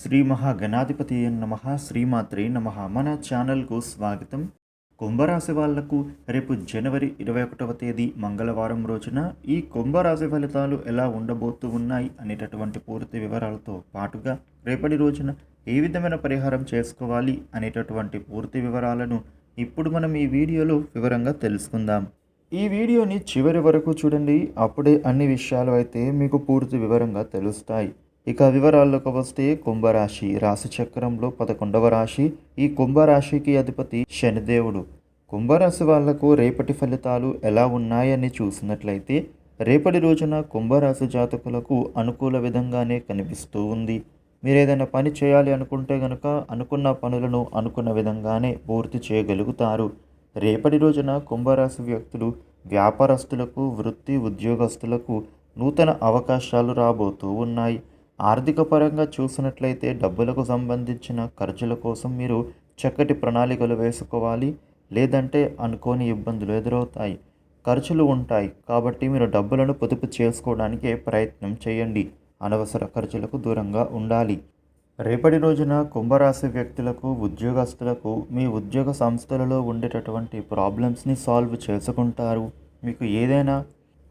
శ్రీ మహాగణాధిపతి నమ శ్రీమాత్రే నమ. మన ఛానల్కు స్వాగతం. కుంభరాశి వాళ్ళకు రేపు జనవరి ఇరవై ఒకటవ తేదీ మంగళవారం రోజున ఈ కుంభరాశి ఫలితాలు ఎలా ఉండబోతూ ఉన్నాయి అనేటటువంటి పూర్తి వివరాలతో పాటుగా రేపటి రోజున ఏ విధమైన పరిహారం చేసుకోవాలి అనేటటువంటి పూర్తి వివరాలను ఇప్పుడు మనం ఈ వీడియోలో వివరంగా తెలుసుకుందాం. ఈ వీడియోని చివరి వరకు చూడండి. అప్పుడే అన్ని విషయాలు అయితే మీకు పూర్తి వివరంగా తెలుస్తాయి. ఇక వివరాల్లోకి వస్తే కుంభరాశి. రాశి చక్రంలో పదకొండవ రాశి. ఈ కుంభరాశికి అధిపతి శనిదేవుడు కుంభరాశి వాళ్ళకు రేపటి ఫలితాలు ఎలా ఉన్నాయని చూసినట్లయితే రేపటి రోజున కుంభరాశి జాతకులకు అనుకూల విధంగానే కనిపిస్తూ ఉంది. మీరు ఏదైనా పని చేయాలి అనుకుంటే గనుక అనుకున్న పనులను అనుకున్న విధంగానే పూర్తి చేయగలుగుతారు. రేపటి రోజున కుంభరాశి వ్యక్తులు వ్యాపారస్తులకు వృత్తి ఉద్యోగస్తులకు నూతన అవకాశాలు రాబోతూ ఉన్నాయి. ఆర్థిక పరంగా చూసినట్లయితే డబ్బులకు సంబంధించిన ఖర్చుల కోసం మీరు చక్కటి ప్రణాళికలు వేసుకోవాలి లేదంటే అనుకోని ఇబ్బందులు ఎదురవుతాయి. ఖర్చులు ఉంటాయి కాబట్టి మీరు డబ్బులను పొదుపు చేసుకోవడానికే ప్రయత్నం చేయండి. అనవసర ఖర్చులకు దూరంగా ఉండాలి. రేపటి రోజున కుంభరాశి వ్యక్తులకు ఉద్యోగస్తులకు మీ ఉద్యోగ సంస్థలలో ఉండేటటువంటి ప్రాబ్లమ్స్ని సాల్వ్ చేసుకుంటారు. మీకు ఏదైనా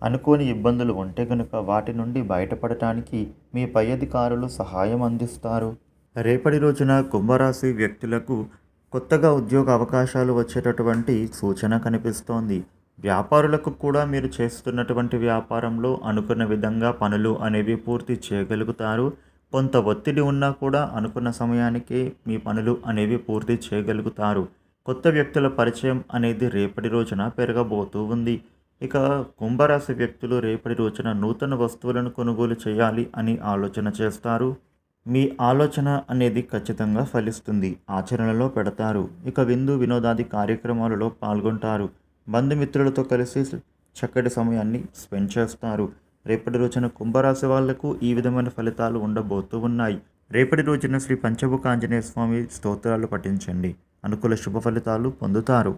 అనుకోని ఇబ్బందులు ఉంటే కనుక వాటి నుండి బయటపడటానికి మీ పై అధికారులు సహాయం అందిస్తారు. రేపటి రోజున కుంభరాశి వ్యక్తులకు కొత్తగా ఉద్యోగ అవకాశాలు వచ్చేటటువంటి సూచన కనిపిస్తోంది. వ్యాపారులకు కూడా మీరు చేస్తున్నటువంటి వ్యాపారంలో అనుకున్న విధంగా పనులు అనేవి పూర్తి చేయగలుగుతారు. కొంత ఒత్తిడి ఉన్నా కూడా అనుకున్న సమయానికి మీ పనులు అనేవి పూర్తి చేయగలుగుతారు. కొత్త వ్యక్తుల పరిచయం అనేది రేపటి రోజున పెరగబోతూ ఉంది. ఇక కుంభరాశి వ్యక్తులు రేపటి రోజున నూతన వస్తువులను కొనుగోలు చేయాలి అని ఆలోచన చేస్తారు. మీ ఆలోచన అనేది ఖచ్చితంగా ఫలిస్తుంది. ఆచరణలో పెడతారు. ఇక విందు వినోదాది కార్యక్రమాలలో పాల్గొంటారు. బంధుమిత్రులతో కలిసి చక్కటి సమయాన్ని స్పెండ్ చేస్తారు. రేపటి రోజున కుంభరాశి వాళ్ళకు ఈ విధమైన ఫలితాలు ఉండబోతూ ఉన్నాయి. రేపటి రోజున శ్రీ పంచముఖ ఆంజనేయ స్వామి స్తోత్రాలు పఠించండి. అనుకూల శుభ ఫలితాలు పొందుతారు.